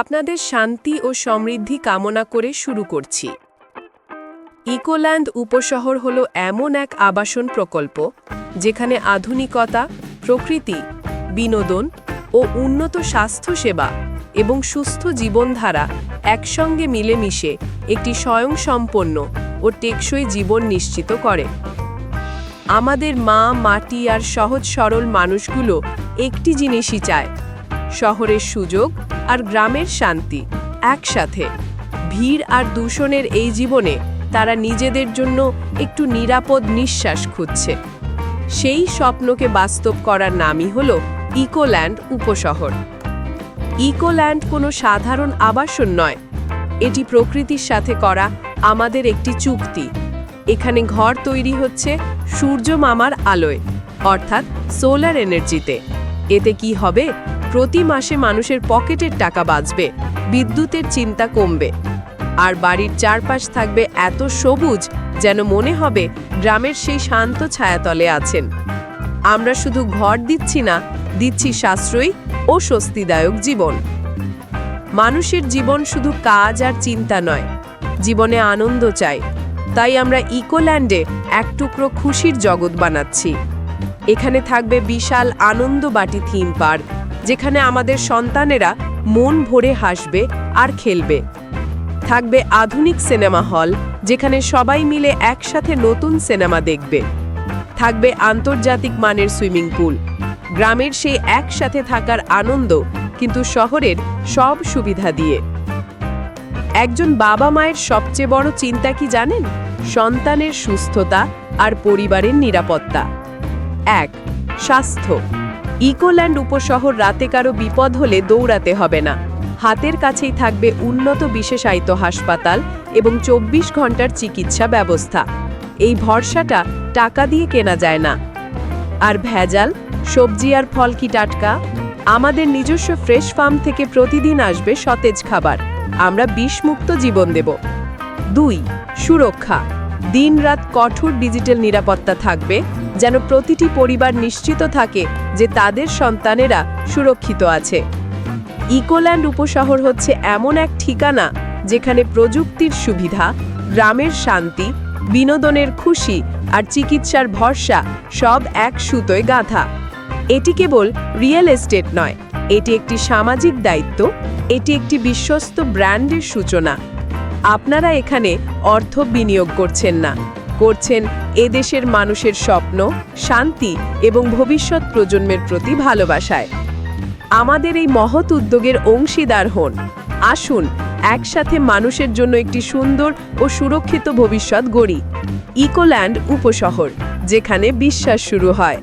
আপনাদের শান্তি ও সমৃদ্ধি কামনা করে শুরু করছি। ইকোল্যান্ড উপশহর হল এমন এক আবাসন প্রকল্প, যেখানে আধুনিকতা, প্রকৃতি, বিনোদন ও উন্নত স্বাস্থ্যসেবা এবং সুস্থ জীবনধারা একসঙ্গে মিলেমিশে একটি স্বয়ংসম্পন্ন ও টেকসই জীবন নিশ্চিত করে। আমাদের মা, মাটি আর সহজ সরল মানুষগুলো একটি জিনিসই চায়, শহরের সুযোগ আর গ্রামের শান্তি, একসাথে। ভিড় আর দূষণের এই জীবনে তারা নিজেদের জন্য একটু নিরাপদ নিঃশ্বাস খুঁজছে। সেই স্বপ্নকে বাস্তব করার নামই হল ইকোল্যান্ড উপশহর। ইকোল্যান্ড কোনো সাধারণ আবাসন নয়। এটি প্রকৃতির সাথে করা আমাদের একটি চুক্তি। এখানে ঘর তৈরি হচ্ছে সূর্য মামার আলোয়, অর্থাৎ সোলার এনার্জিতে। এতে কি হবে? প্রতি মাসে মানুষের পকেটের টাকা বাঁচবে, বিদ্যুতের চিন্তা কমবে। আর বাড়ির চারপাশ থাকবে এত সবুজ যেন মনে হবে গ্রামের সেই শান্ত ছায়াতলে আছেন। আমরা শুধু ঘর দিচ্ছি না, দিচ্ছি সাশ্রয়ী ও স্বস্তিদায়ক জীবন। মানুষের জীবন শুধু কাজ আর চিন্তা নয়, জীবনে আনন্দ চাই। তাই আমরা ইকোল্যান্ডে এক টুকরো খুশির জগৎ বানাচ্ছি। এখানে থাকবে বিশাল আনন্দ বাটি থিম পার্ক যেখানে আমাদের সন্তানেরা মন ভরে হাসবে আর খেলবে। থাকবে আধুনিক সিনেমা হল, যেখানে সবাই মিলে একসাথে নতুন সিনেমা দেখবে। থাকবে আন্তর্জাতিক মানের সুইমিং পুল। গ্রামের সেই একসাথে থাকার আনন্দ কিন্তু শহরের সব সুবিধা দিয়ে। একজন বাবা মায়ের সবচেয়ে বড় চিন্তা কি জানেন? সন্তানের সুস্থতা আর পরিবারের নিরাপত্তা। এক, স্বাস্থ্য। ইকোল্যান্ড উপশহর রাতে কারও বিপদ হলে দৌড়াতে হবে না। হাতের কাছেই থাকবে উন্নত বিশেষায়িত হাসপাতাল এবং চব্বিশ ঘণ্টার চিকিৎসা ব্যবস্থা। এই ভরসাটা টাকা দিয়ে কেনা যায় না। আর ভেজাল, সবজি আর ফল কি টাটকা? আমাদের নিজস্ব ফ্রেশ ফার্ম থেকে প্রতিদিন আসবে সতেজ খাবার। আমরা বিষমুক্ত জীবন দেব। দুই, সুরক্ষা। দিনরাত কঠোর ডিজিটাল নিরাপত্তা থাকবে, যেন প্রতিটি পরিবার নিশ্চিত থাকে যে তাদের সন্তানেরা সুরক্ষিত আছে। ইকোল্যান্ড উপশহর হচ্ছে এমন এক ঠিকানা যেখানে প্রযুক্তির সুবিধা, গ্রামের শান্তি, বিনোদনের খুশি আর চিকিৎসার ভরসা সব এক সুতোয় গাঁথা। এটি কেবল রিয়েল এস্টেট নয়, এটি একটি সামাজিক দায়িত্ব, এটি একটি বিশ্বস্ত ব্র্যান্ডের সূচনা। আপনারা এখানে অর্থ বিনিয়োগ করছেন না। করছেন এদেশের মানুষের স্বপ্ন, শান্তি এবং ভবিষ্যৎ প্রজন্মের প্রতি ভালোবাসায়। আমাদের এই মহৎ উদ্যোগের অংশীদার হন। আসুন, একসাথে মানুষের জন্য একটি সুন্দর ও সুরক্ষিত ভবিষ্যৎ গড়ি। ইকোল্যান্ড উপশহর, যেখানে বিশ্বাস শুরু হয়।